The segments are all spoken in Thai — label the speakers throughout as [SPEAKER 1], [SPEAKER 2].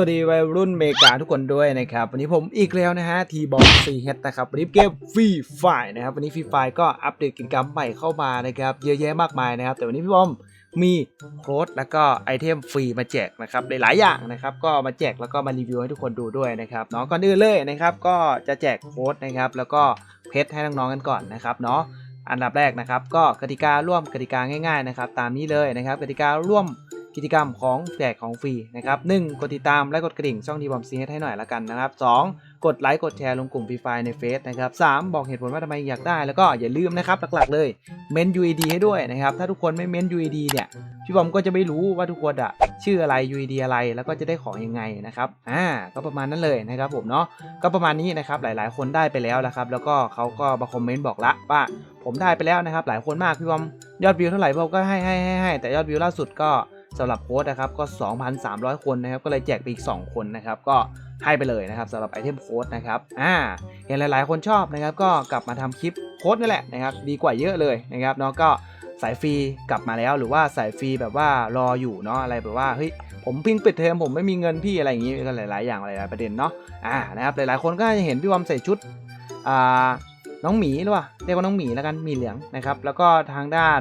[SPEAKER 1] วัสดีวัยรุ่นเมกาทุกคนด้วยนะครับ วันนี้ผมอีกแล้วนะฮะทีบอลซีเฮดนะครับวันนี้เกมฟรีไฟนะครับ วันนี้ฟรีไฟก็อัปเดตกิจกรรมใหม่เข้ามานะครับ เยอะแยะมากมายนะครับ แต่วันนี้พี่บอมมีโค้ดแล้วก็ไอเทมฟรีมาแจกนะครับหลายๆอย่างนะครับ ก็มาแจกแล้วก็มารีวิวให้ทุกคนดูด้วยนะครับเนาะก่อนอื่นเลยนะครับ ก็จะแจกโค้ดนะครับ แล้วก็เพชรให้น้องๆกันก่อนนะครับเนาะอันดับแรกนะครับ ก็กติการ่วมกติกาง่าย ๆนะครับ ตามนี้เลยนะครับ กติการ่วม กิจกรรมของแจกของฟรีนะครับหนึ่งกดติดตามและกดกระดิ่งช่องดีบอมซีให้หน่อยละกันนะครับสองกดไลค์กดแชร์ลงกลุ่มฟรีไฟในเฟซนะครับสามบอกเหตุผลว่าทำไมอยากได้แล้วก็อย่าลืมนะครับหลักๆเลยเมน UED ให้ด้วยนะครับถ้าทุกคนไม่เมน UED เนี่ยพี่บอมก็จะไม่รู้ว่าทุกคนอะชื่ออะไร UED อะไรแล้วก็จะได้ของยังไงนะครับอ่าก็ประมาณนั้นเลยนะครับผมเนาะก็ประมาณนี้นะครับหลายๆ คนได้ไปแล้วนะครับแล้วก็เขาก็มาคอมเมนต์บอกละว่าผมได้ไปแล้วนะครับหลายคนมากพี่บอมยอดวิวเท่าไหร่ผมก็ให้ให้ให้ให้แต่ยอดวิวล่าสุดก็ สำหรับโค้ดนะครับก็ 2,300 คนนะครับก็เลยแจกไปอีก 2 คนนะครับก็ให้ไปเลยนะครับสำหรับไอเทมโค้ดนะครับอ่าเห็นหลาย ๆ คนชอบนะครับก็กลับมาทำคลิปโค้ดนี่แหละนะครับดีกว่าเยอะเลยนะครับเนาะก็สายฟรีกลับมาแล้วหรือว่าสายฟรีแบบว่ารออยู่เนาะอะไรแบบว่าเฮ้ยผมพิ่งปิดเทอมผมไม่มีเงินพี่อะไรอย่างงี้ก็หลาย ๆ อย่างหลาย ๆ ประเด็นเนาะอ่านะครับหลาย ๆ คนก็จะเห็นพี่วอมใส่ชุดอ่า น้องหมีหรือว่าเรียกว่าน้องหมีแล้วกันหมีเหลืองนะครับ แล้วก็ทางด้าน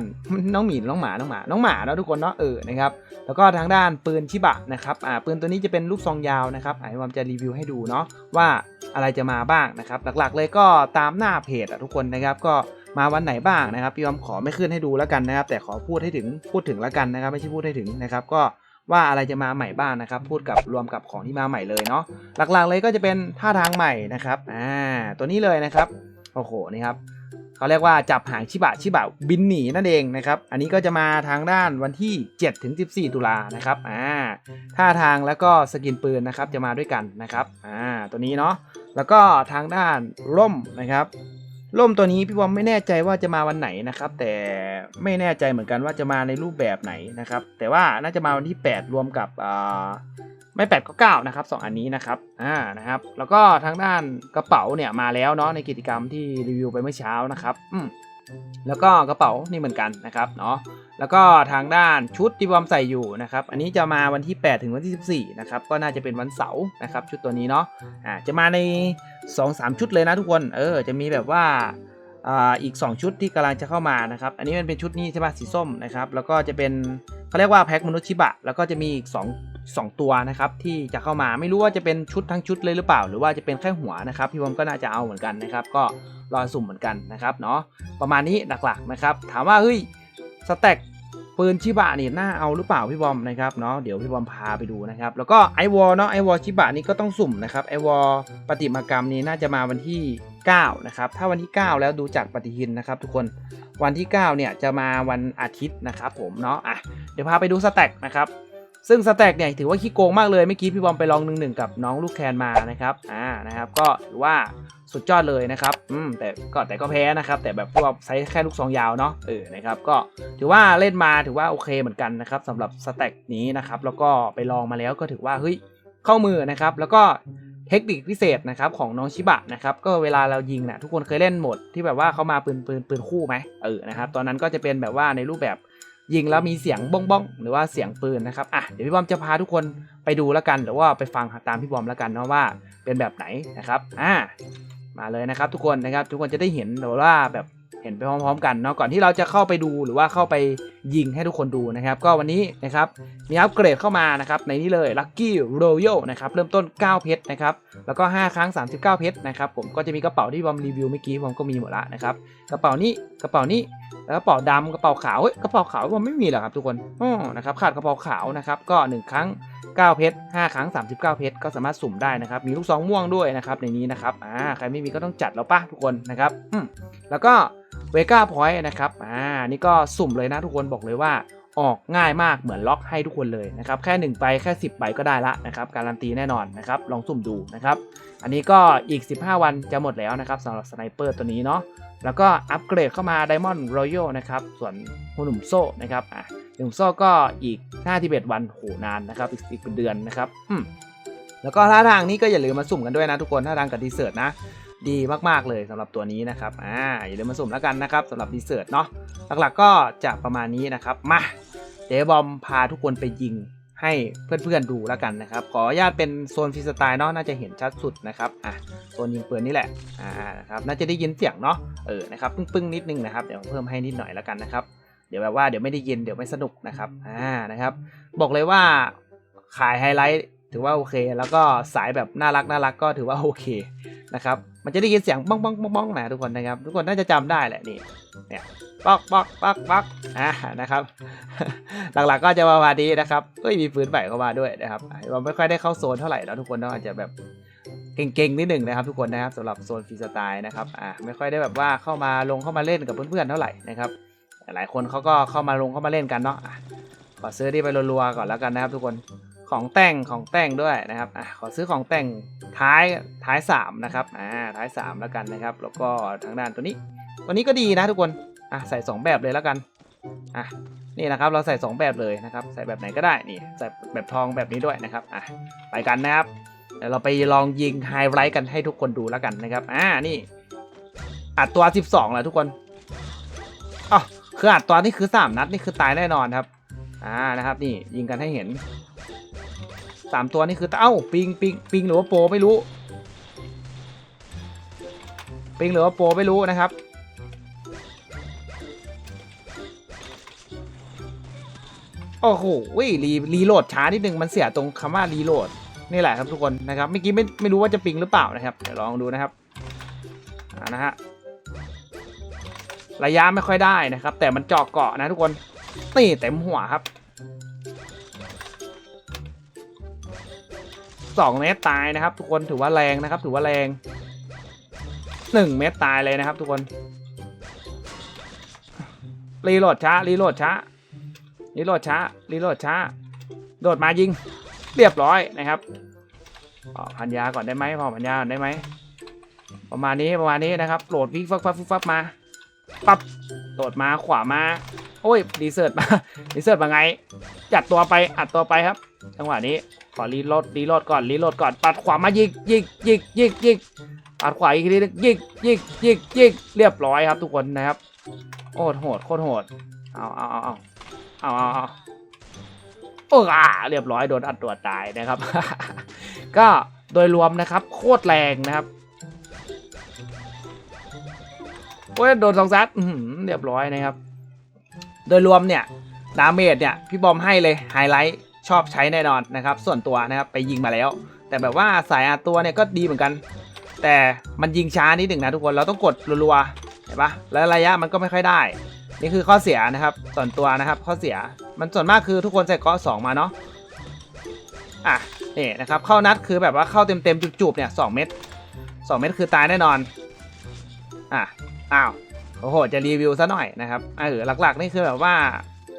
[SPEAKER 1] น้องหมีน้องหมาน้องหมาน้องหมาเนาะทุกคนเนาะเออนะครับแล้วก็ทางด้านปืนชิบะนะครับอ่าปืนตัวนี้จะเป็นลูกซองยาวนะครับไอ่าพี่วอมจะรีวิวให้ดูเนาะว่าอะไรจะมาบ้างนะครับ หลักๆ เลยก็ตามหน้าเพจอะทุกคนนะครับก็มาวันไหนบ้างนะครับพี่วอมขอไม่ขึ้นให้ดูแล้วกันนะครับ แต่ขอพูดให้ถึงพูดถึงแล้วกันนะครับ ไม่ใช่พูดให้ถึงนะครับ ก็ว่าอะไรจะมาใหม่บ้างนะครับ พูดกับรวมกับของที่มาใหม่เลยเนาะหลักๆเลยก็จะเป็นท่าทางใหม่นะครับอ่าตัวนี้เลยนะครับ โอ้โหนี่ครับเขาเรียกว่าจับหางชิบะชิบะบินหนีนั่นเองนะครับอันนี้ก็จะมาทางด้านวันที่ 7 ถึง 14 ตุลานะครับอ่าท่าทางแล้วก็สกินปืนนะครับจะมาด้วยกันนะครับอ่าตัวนี้เนาะแล้วก็ทางด้านร่มนะครับร่มตัวนี้พี่บอมไม่แน่ใจว่าจะมาวันไหนนะครับ แต่ไม่แน่ใจเหมือนกันว่าจะมาในรูปแบบไหนนะครับ แต่ว่าน่าจะมาวันที่ 8 รวมกับ อ่าไม่8ก็9นะครับสองอันนี้นะครับอ่านะครับ แล้วก็ทางด้านกระเป๋าเนี่ยมาแล้วเนาะในกิจกรรมที่รีวิวไปเมื่อเช้านะครับอืมแล้วก็กระเป๋านี่เหมือนกันนะครับเนาะแล้วก็ทางด้านชุดที่บอมใส่อยู่นะครับ อันนี้จะมาวันที่ 8 ถึงวันที่ 14 นะครับ ก็น่าจะเป็นวันเสาร์นะครับ ชุดตัวนี้เนาะอ่าจะมาใน 2-3 ชุดเลยนะทุกคนเออจะมีแบบว่าอ่าอีก 2 ชุดที่กำลังจะเข้ามานะครับ อันนี้มันเป็นชุดนี้ใช่ปะสีส้มนะครับ แล้วก็จะเป็นเขาเรียกว่าแพ็คมนุษย์ชิบะ แล้วก็จะมีอีก 2 2 ตัวนะครับที่จะเข้ามาไม่รู้ว่าจะเป็นชุดทั้งชุดเลยหรือเปล่า หรือว่าจะเป็นแค่หัวนะครับพี่บอมก็น่าจะเอาเหมือนกันนะครับก็รอสุ่มเหมือนกันนะครับเนาะประมาณนี้หลักๆนะครับถามว่าเฮ้ยสแต็กปืนชิบะนี่น่าเอาหรือเปล่าพี่บอมนะครับเนาะเดี๋ยวพี่บอมพาไปดูนะครับแล้วก็ไอวอลเนาะไอวอลชิบะนี่ก็ต้องสุ่มนะครับไอวอลปฏิมากรรมนี้น่าจะมาวันที่ 9 นะครับ ถ้าวันที่ 9 แล้วดูจากปฏิทินนะครับ ทุกคนวันที่ 9 เนี่ยจะมาวันอาทิตย์นะครับผมเนาะอะเดี๋ยวพาไปดูสแต็กนะครับ ซึ่งสแต็กเนี่ยถือว่าขี้โกงมากเลยเมื่อกี้พี่บอมไปลองหนึ่งหนึ่งกับน้องลูกแคนมานะครับอ่านะครับก็ถือว่าสุดยอดเลยนะครับอืมแต่ก็แต่ก็แพ้นะครับ แต่แบบพวกใช้แค่ลูกซองยาวเนาะเออนะครับก็ถือว่าเล่นมาถือว่าโอเคเหมือนกันนะครับสำหรับสแต็กนี้นะครับแล้วก็ไปลองมาแล้วก็ถือว่าเฮ้ยเข้ามือนะครับแล้วก็เทคนิคพิเศษนะครับของน้องชิบะนะครับก็เวลาเรายิงนะทุกคนเคยเล่นหมดที่แบบว่าเขามาปืนปืนปืนคู่ไหมเออนะครับตอนนั้นก็จะเป็นแบบว่าในรูปแบบ ยิงแล้วมีเสียงบ้องบ้องหรือว่าเสียงปืนนะครับอะเดี๋ยวพี่บอมจะพาทุกคนไปดูแล้วกัน หรือว่าไปฟังตามพี่บอมแล้วกันเนาะว่าเป็นแบบไหนนะครับอ่ามาเลยนะครับทุกคนนะครับทุกคนจะได้เห็นหรือว่าแบบเห็นไปพร้อมๆ กันเนาะก่อนที่เราจะเข้าไปดูหรือว่าเข้าไปยิงให้ทุกคนดูนะครับ ก็วันนี้นะครับมีอัปเกรดเข้ามานะครับในนี้เลย Lucky Royal นะครับเริ่มต้น 9 เพชรนะครับแล้วก็ 5 ครั้ง 39 เพชรนะครับผมก็จะมีกระเป๋าที่บอมรีวิวเมื่อกี้บอมก็มีหมดละนะครับกระเป๋านี้กระเป๋านี้ แล้วกระเป๋าดำกระเป๋าขาวเฮ้ยกระเป๋าขาวบอมไม่มีหรอครับทุกคนอ๋อนะครับขาดกระเป๋าขาวนะครับก็ 1 ครั้ง 9 เพชร5ครั้ง 39 เพชรก็สามารถสุ่มได้นะครับมีลูกซองม่วงด้วยนะครับในนี้นะครับอ่าใครไม่มีก็ต้องจัดแล้วป่ะทุกคนนะครับอืมแล้วก็เวก้าพอยต์นะครับอ่านี่ก็สุ่มเลยนะทุกคนบอกเลยว่าออกง่ายมากเหมือนล็อกให้ทุกคนเลยนะครับแค่1ใบแค่ 10ใบก็ได้ละนะครับการันตีแน่นอนนะครับลองสุ่มดูนะครับอันนี้ก็อีก 15 วันจะหมดแล้วนะครับสำหรับสไนเปอร์ตัวนี้เนาะ แล้วก็อัปเกรดเข้ามา Diamond Royal นะครับ ส่วนหัวหนุ่มโซ่นะครับอะหนุ่มโซ่ก็อีก5ที่เบ็ดวันโหนานนะครับ อีกอีกเป็นเดือนนะครับอืมแล้วก็ท่าทางนี้ก็อย่าลืมมาสุ่มกันด้วยนะทุกคนท่าทางกับดีเซอร์ตนะ ดีมากๆเลยสำหรับตัวนี้นะครับอ่าอย่าลืมมาสุ่มแล้วกันนะครับสำหรับดีเซอร์ตเนาะหลักๆก็จะประมาณนี้นะครับมาเดบอมพาทุกคนไปยิง ให้เพื่อนๆดูแล้วกันนะครับ ขออนุญาตเป็นโซนฟรีสไตล์เนาะน่าจะเห็นชัดสุดนะครับอะโซนยิงปืนนี่แหละอ่านะครับน่าจะได้ยินเสียงเนาะเออนะครับปึ้งๆนิดนึงนะครับเดี๋ยวเพิ่มให้นิดหน่อยแล้วกันนะครับเดี๋ยวแบบว่าเดี๋ยวไม่ได้ยินเดี๋ยวไม่สนุกนะครับอ่านะครับ บอกเลยว่าขายไฮไลท์ ถือว่าโอเค แล้วก็สายแบบน่ารักน่ารักก็ถือว่าโอเคนะครับมันจะได้ยินเสียงบ้องบ้องบ้องบ้องนะทุกคนนะครับทุกคนน่าจะจำได้แหละนี่เนี่ยป๊อกป๊อกป๊อกป๊อกอ่านะครับ หลักๆก็จะประมาณนี้นะครับเอ้ยมีปืนใหม่เข้ามาด้วยนะครับเราไม่ค่อยได้เข้าโซนเท่าไหร่แล้วทุกคนเนาะอาจจะแบบเก่งๆนิดหนึ่งนะครับทุกคนนะครับสำหรับโซนฟรีสไตล์นะครับอ่าไม่ค่อยได้แบบว่าเข้ามาลงเข้ามาเล่นกับเพื่อนๆเท่าไหร่นะครับหลายคนเขาก็เข้ามาลงเข้ามาเล่นกันเนาะอะขอซื้อที่ไปรัวๆก่อนแล้วกันนะครับทุกคน ของแต่งของแต่งด้วยนะครับอะขอซื้อของแต่งท้ายท้ายสามนะครับอ่าท้ายสามแล้วกันนะครับ แล้วก็ทางด้านตัวนี้ ตัวนี้ก็ดีนะทุกคนอะใส่สองแบบเลยแล้วกันอะนี่นะครับเราใส่สองแบบเลยนะครับ ใส่แบบไหนก็ได้นี่ใส่แบบทองแบบนี้ด้วยนะครับอะไปกันนะครับเดี๋ยวเราไปลองยิงไฮไลท์กันให้ทุกคนดูแล้วกันนะครับอ่านี่อัดตัว 12แหละทุกคนอ๋อคืออัดตัวนี่คือสามนัดนี่คือตายแน่นอนครับอ่านะครับนี่ยิงกันให้เห็น สามตัวนี่คือเอ้าปิงปิงปิงหรือว่าโปรไม่รู้ ปิงหรือว่าโปรไม่รู้นะครับ โอ้โหรีรีโหลดช้านิดนึงมันเสียตรงคำว่ารีโหลดนี่แหละครับทุกคนนะครับเมื่อกี้ไม่ไม่รู้ว่าจะปิงหรือเปล่านะครับเดี๋ยวลองดูนะครับอ่านะฮะระยะไม่ค่อยได้นะครับ แต่มันเจาะเกาะนะทุกคนนี่เต็มหัวครับ สองเมตรตายนะครับ ทุกคนถือว่าแรงนะครับ ถือว่าแรงหนึ่งเมตรตายเลยนะครับ ทุกคน รีโหลดช้า รีโหลดช้า รีโหลดช้า รีโหลดช้า โดดมายิง เรียบร้อยนะครับพอพันยาก่อนได้ไหมพอพันยาก่อนได้ไหม ประมาณนี้ประมาณนี้นะครับ โหลดวิกฟักฟักฟักมา ปั๊บโดดมาขวามา โอ้ยรีเสิร์ชมารีเสิร์ชมาไง จัดตัวไปอัดตัวไปครับ จังหวะนี้ ขอรีโหลดรีโหลดก่อนรีโหลดก่อนปัดขวามายิงยิงยิงยิงยิงปัดขวาอีกทีนึงยิงยิงยิงยิงเรียบร้อยครับ ทุกคนนะครับโอ้โหดโคตรโหดเอาเอาเอาเอาเอาเอาโอ้อาเรียบร้อยโดนอัดตัวตายนะครับ ก็โดยรวมนะครับ โคตรแรงนะครับโอ้ยโดนสองซัดเรียบร้อยนะครับ โดยรวมเนี่ยดาเมจเนี่ย พี่บอมให้เลยไฮไลท์ ชอบใช้แน่นอนนะครับ ส่วนตัวนะครับไปยิงมาแล้ว แต่แบบว่าสายอัดตัวเนี่ยก็ดีเหมือนกัน แต่มันยิงช้านิดหนึ่งนะทุกคนเราต้องกดรัวๆเห็นปะแล้วระยะมันก็ไม่ค่อยได้ นี่คือข้อเสียนะครับ ส่วนตัวนะครับข้อเสียมันส่วนมากคือทุกคนใส่กราะสองมาเนาะอะนี่นะครับเข้านัดคือแบบว่าเข้าเต็มๆจุบๆเนี่ยสองเม็ดสองเม็ดคือตายแน่นอนอะอ้าวโอ้โหจะรีวิวซะหน่อยนะครับเออหลักๆนี่คือแบบว่า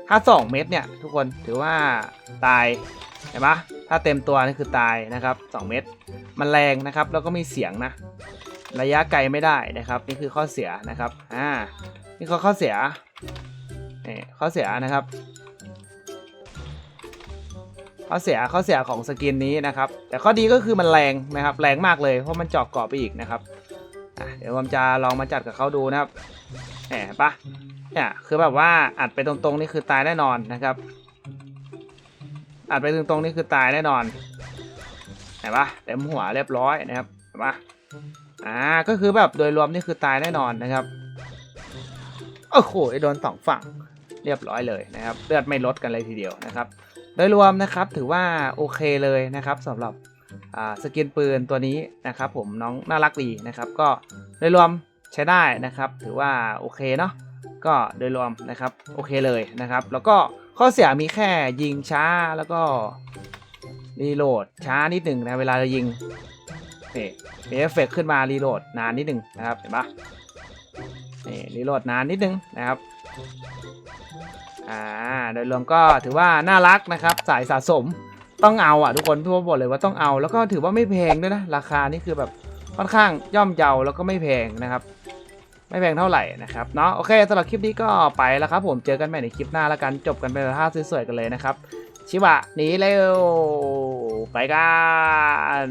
[SPEAKER 1] ถ้า2เม็ดเนี่ยทุกคนถือว่าตายเห็นปะถ้าเต็มตัวนี่คือตายนะครับ 2 เม็ดมันแรงนะครับ แล้วก็มีเสียงนะ ระยะไกลไม่ได้นะครับ นี่คือข้อเสียนะครับอ่านี่คือข้อเสียนี่ข้อเสียนะครับ ข้อเสียข้อเสียของสกินนี้นะครับ แต่ข้อดีก็คือมันแรงนะครับ แรงมากเลยเพราะมันเจาะเกาะไปอีกนะครับเดี๋ยวผมจะลองมาจัดกับเขาดูนะครับแหมปะ เนี่ยคือแบบว่าอัดไปตรงๆนี่คือตายแน่นอนนะครับ อัดไปตรงๆนี่คือตายแน่นอนเห็นปะเต็มหัวเรียบร้อยนะครับเห็นปะอ่าก็คือแบบโดยรวมนี่คือตายแน่นอนนะครับโอ้โหโดนสองฝั่งเรียบร้อยเลยนะครับเลือดไม่ลดกันเลยทีเดียวนะครับ โดยรวมนะครับถือว่าโอเคเลยนะครับสำหรับอ่าสกินปืนตัวนี้นะครับผมน้องน่ารักดีนะครับ ก็โดยรวมใช้ได้นะครับ ถือว่าโอเคเนาะ ก็โดยรวมนะครับโอเคเลยนะครับ แล้วก็ข้อเสียมีแค่ยิงช้าแล้วก็รีโหลดช้านิดหนึ่งนะเวลาเรายิงนี่มีเอฟเฟกขึ้นมารีโหลดนานนิดหนึ่งนะครับเห็นปะนี่รีโหลดนานนิดหนึ่งนะครับอ่าโดยรวมก็ถือว่าน่ารักนะครับ สายสะสมต้องเอาอะทุกคนพี่ว่าบอกเลยว่าต้องเอา แล้วก็ถือว่าไม่แพงด้วยนะ ราคานี่คือแบบค่อนข้างย่อมเยาแล้วก็ไม่แพงนะครับ ไม่แพงเท่าไหร่นะครับเนาะโอเคสำหรับคลิปนี้ก็ไปแล้วครับผมเจอกันใหม่ในคลิปหน้าแล้วกันจบกันไปในท่าสวยๆกันเลยนะครับชิบะหนีเร็วไปกัน